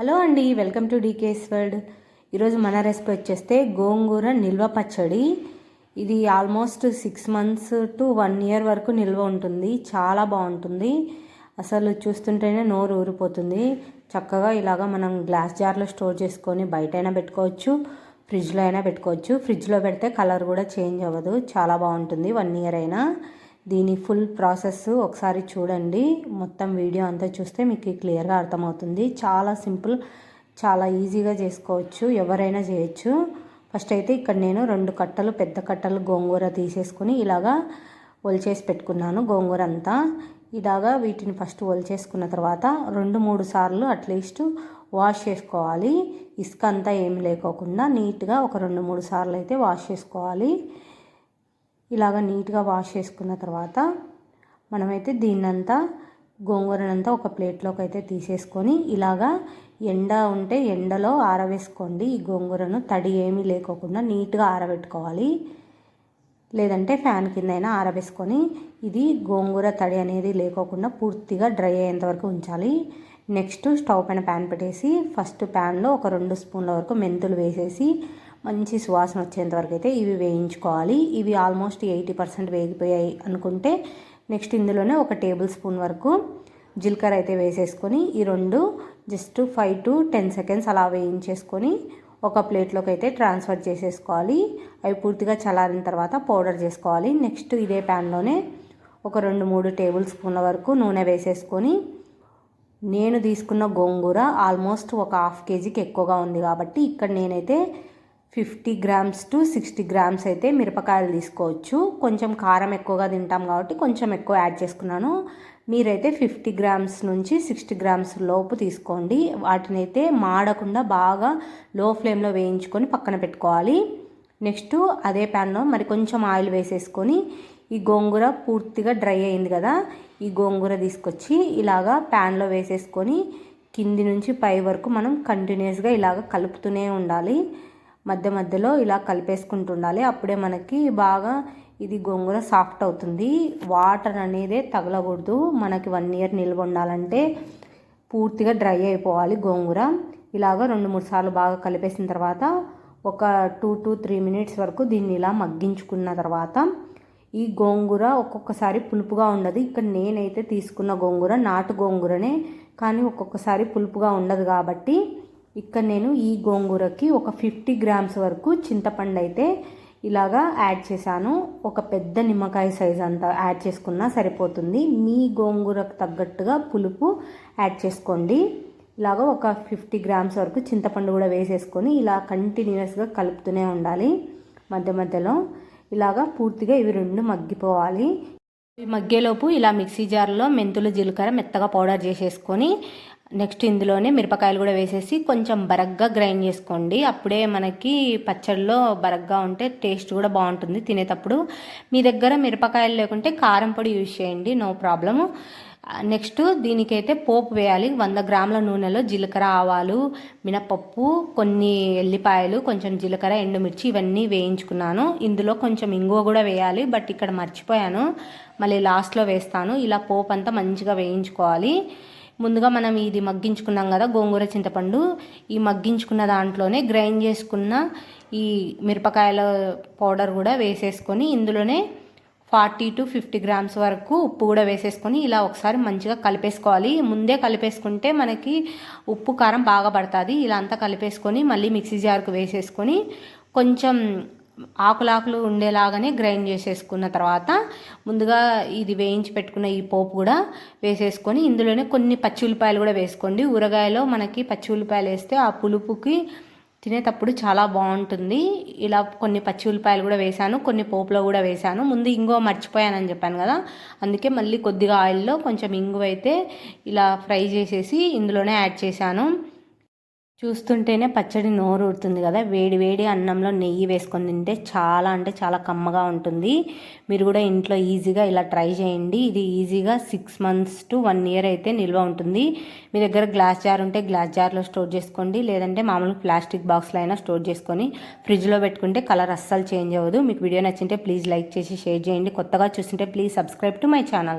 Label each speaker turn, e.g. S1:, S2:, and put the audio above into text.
S1: Hello అండి welcome to DK's world ఈరోజు మన రెసిపీ వచ్చేస్తే గోంగూర నిల్వ పచ్చడి. ఇది almost six months to one year వరకు నిల్వ ఉంటుంది. చాలా బాగుంటుంది. అసలు చూస్తుంటేనే నోరు ఊరిపోతుంది. చక్కగా ఇలాగా మనం గ్లాస్ జార్లో స్టోర్ చేసుకొని బయట అయినా పెట్టుకోవచ్చు ఫ్రిడ్జ్లో అయినా పెట్టుకోవచ్చు. ఫ్రిడ్జ్లో పెడితే కలర్ కూడా చేంజ్ అవ్వదు. చాలా బాగుంటుంది. వన్ ఇయర్ అయినా దీని ఫుల్ ప్రాసెస్ ఒకసారి చూడండి. మొత్తం వీడియో అంతా చూస్తే మీకు క్లియర్గా అర్థమవుతుంది. చాలా సింపుల్ చాలా ఈజీగా చేసుకోవచ్చు. ఎవరైనా చేయొచ్చు. ఫస్ట్ అయితే ఇక్కడ నేను రెండు కట్టలు పెద్ద కట్టలు గోంగూర తీసేసుకుని ఇలాగా ఒలిచేసి పెట్టుకున్నాను గోంగూర అంతా. ఇలాగా వీటిని ఫస్ట్ ఒలిచేసుకున్న తర్వాత రెండు మూడు సార్లు అట్లీస్ట్ వాష్ చేసుకోవాలి. ఇసుక అంతా ఏమి లేకోకుండా నీట్గా ఒక రెండు మూడు సార్లు అయితే వాష్ చేసుకోవాలి. ఇలాగ నీట్గా వాష్ చేసుకున్న తర్వాత మనమైతే దీన్నంతా గోంగూరనంతా ఒక ప్లేట్లోకి అయితే తీసేసుకొని ఇలాగా ఎండ ఉంటే ఎండలో ఆరవేసుకోండి. ఈ గోంగూరను తడి ఏమీ లేకోకుండా నీట్గా ఆరబెట్టుకోవాలి. లేదంటే ఫ్యాన్ కింద అయినా ఆరబేసుకొని ఇది గోంగూర తడి అనేది లేకోకుండా పూర్తిగా డ్రై అయ్యేంత వరకు ఉంచాలి. నెక్స్ట్ స్టవ్ పైన ప్యాన్ పెట్టేసి ఫస్ట్ ప్యాన్లో ఒక రెండు స్పూన్ల వరకు మెంతులు వేసేసి మంచి సువాసన వచ్చేంత వరకు అయితే ఇవి వేయించుకోవాలి. ఇవి ఆల్మోస్ట్ ఎయిటీ పర్సెంట్ వేగిపోయాయి అనుకుంటే నెక్స్ట్ ఇందులోనే ఒక టేబుల్ స్పూన్ వరకు జీలకర్ర అయితే వేసేసుకొని ఈ రెండు just five to ten seconds అలా వేయించేసుకొని ఒక ప్లేట్లోకి అయితే ట్రాన్స్ఫర్ చేసేసుకోవాలి. అవి పూర్తిగా చల్లారిన తర్వాత పౌడర్ చేసుకోవాలి. నెక్స్ట్ ఇదే ప్యాన్లోనే ఒక రెండు మూడు టేబుల్ స్పూన్ల వరకు నూనె వేసేసుకొని నేను తీసుకున్న గోంగూర ఆల్మోస్ట్ ఒక హాఫ్ కేజీకి ఎక్కువగా ఉంది కాబట్టి ఇక్కడ నేనైతే fifty grams to sixty grams అయితే మిరపకాయలు తీసుకోవచ్చు. కొంచెం కారం ఎక్కువగా తింటాం కాబట్టి కొంచెం ఎక్కువ యాడ్ చేసుకున్నాను. మీరైతే ఫిఫ్టీ గ్రామ్స్ నుంచి సిక్స్టీ గ్రామ్స్ లోపు తీసుకోండి. వాటిని అయితే మాడకుండా బాగా లో ఫ్లేమ్లో వేయించుకొని పక్కన పెట్టుకోవాలి. నెక్స్ట్ అదే ప్యాన్లో మరి కొంచెం ఆయిల్ వేసేసుకొని ఈ గోంగూర పూర్తిగా డ్రై అయింది కదా ఈ గోంగూర తీసుకొచ్చి ఇలాగా ప్యాన్లో వేసేసుకొని కింది నుంచి పై వరకు మనం కంటిన్యూస్గా ఇలాగ కలుపుతూనే ఉండాలి. మధ్య మధ్యలో ఇలా కలిపేసుకుంటుండాలి. అప్పుడే మనకి బాగా ఇది గోంగూర సాఫ్ట్ అవుతుంది. వాటర్ అనేది తగలకూడదు. మనకి వన్ ఇయర్ నిల్వ ఉండాలంటే పూర్తిగా డ్రై అయిపోవాలి గోంగూర. ఇలాగ రెండు మూడు సార్లు బాగా కలిపేసిన తర్వాత ఒక టూ టు త్రీ మినిట్స్ వరకు దీన్ని ఇలా మగ్గించుకున్న తర్వాత ఈ గోంగూర ఒక్కొక్కసారి పులుపుగా ఉండదు. ఇక్కడ నేనైతే తీసుకున్న గోంగూర నాటు గోంగూరనే కానీ ఒక్కొక్కసారి పులుపుగా ఉండదు కాబట్టి ఇక్కడ నేను ఈ గోంగూరకి ఒక ఫిఫ్టీ గ్రామ్స్ వరకు చింతపండు అయితే ఇలాగా యాడ్ చేశాను. ఒక పెద్ద నిమ్మకాయ సైజ్ అంతా యాడ్ చేసుకున్నా సరిపోతుంది. మీ గోంగూరకు తగ్గట్టుగా పులుపు యాడ్ చేసుకోండి. ఇలాగ ఒక ఫిఫ్టీ గ్రామ్స్ వరకు చింతపండు కూడా వేసేసుకొని ఇలా కంటిన్యూస్గా కలుపుతూనే ఉండాలి. మధ్య మధ్యలో ఇలాగా పూర్తిగా ఇవి రెండు మగ్గిపోవాలి. మగ్గేలోపు ఇలా మిక్సీ జార్లో మెంతులు జీలకర్ర మెత్తగా పౌడర్ చేసేసుకొని నెక్స్ట్ ఇందులోనే మిరపకాయలు కూడా వేసేసి కొంచెం బరగ్గా గ్రైండ్ చేసుకోండి. అప్పుడే మనకి పచ్చడిలో బరగ్గా ఉంటే టేస్ట్ కూడా బాగుంటుంది. తినేటప్పుడు మీ దగ్గర మిరపకాయలు లేకుంటే కారం పొడి యూజ్ చేయండి. No problem. నెక్స్ట్ దీనికైతే పోపు వేయాలి. వంద గ్రాముల నూనెలో జీలకర్ర ఆవాలు మినపప్పు కొన్ని ఎల్లిపాయలు కొంచెం జీలకర్ర ఎండుమిర్చి ఇవన్నీ వేయించుకున్నాను. ఇందులో కొంచెం ఇంగువ కూడా వేయాలి బట్ ఇక్కడ మర్చిపోయాను. మళ్ళీ లాస్ట్లో వేస్తాను. ఇలా పోపు అంతా మంచిగా వేయించుకోవాలి. ముందుగా మనం ఇది మగ్గించుకున్నాం కదా గోంగూర చింతపండు. ఈ మగ్గించుకున్న దాంట్లోనే గ్రైండ్ చేసుకున్న ఈ మిరపకాయల పౌడర్ కూడా వేసేసుకొని ఇందులోనే ఫార్టీ టు ఫిఫ్టీ గ్రామ్స్ వరకు ఉప్పు కూడా వేసేసుకొని ఇలా ఒకసారి మంచిగా కలిపేసుకోవాలి. ముందే కలిపేసుకుంటే మనకి ఉప్పు కారం బాగా పడుతుంది. ఇలా అంతా కలిపేసుకొని మళ్ళీ మిక్సీ జార్కు వేసేసుకొని కొంచెం ఆకులాకులు ఉండేలాగానే గ్రైండ్ చేసేసుకున్న తర్వాత ముందుగా ఇది వేయించి పెట్టుకున్న ఈ పోపు కూడా వేసేసుకొని ఇందులోనే కొన్ని పచ్చి ఉల్లిపాయలు కూడా వేసుకోండి. ఊరగాయలో మనకి పచ్చి ఉల్లిపాయలు వేస్తే ఆ పులుపుకి తినేటప్పుడు చాలా బాగుంటుంది. ఇలా కొన్ని పచ్చి ఉల్లిపాయలు కూడా వేశాను కొన్ని పోపులో కూడా వేశాను. ముందు ఇంగువ మర్చిపోయానని చెప్పాను కదా అందుకే మళ్ళీ కొద్దిగా ఆయిల్లో కొంచెం ఇంగువ అయితే ఇలా ఫ్రై చేసేసి ఇందులోనే యాడ్ చేశాను. చూస్తుంటేనే పచ్చడి నోరు ఊరుతుంది కదా. వేడి వేడి అన్నంలో నెయ్యి వేసుకొని తింటే చాలా అంటే చాలా కమ్మగా ఉంటుంది. మీరు కూడా ఇంట్లో ఈజీగా ఇలా ట్రై చేయండి. ఇది ఈజీగా six months to one year అయితే నిల్వ ఉంటుంది. మీ దగ్గర గ్లాస్ జార్ ఉంటే గ్లాస్ జార్లో స్టోర్ చేసుకోండి. లేదంటే మామూలు ప్లాస్టిక్ బాక్స్లో అయినా స్టోర్ చేసుకొని ఫ్రిడ్జ్లో పెట్టుకుంటే కలర్ అస్సలు చేంజ్ అవ్వదు. మీకు వీడియో నచ్చింటే ప్లీజ్ లైక్ చేసి షేర్ చేయండి. కొత్తగా చూస్తుంటే please subscribe to my channel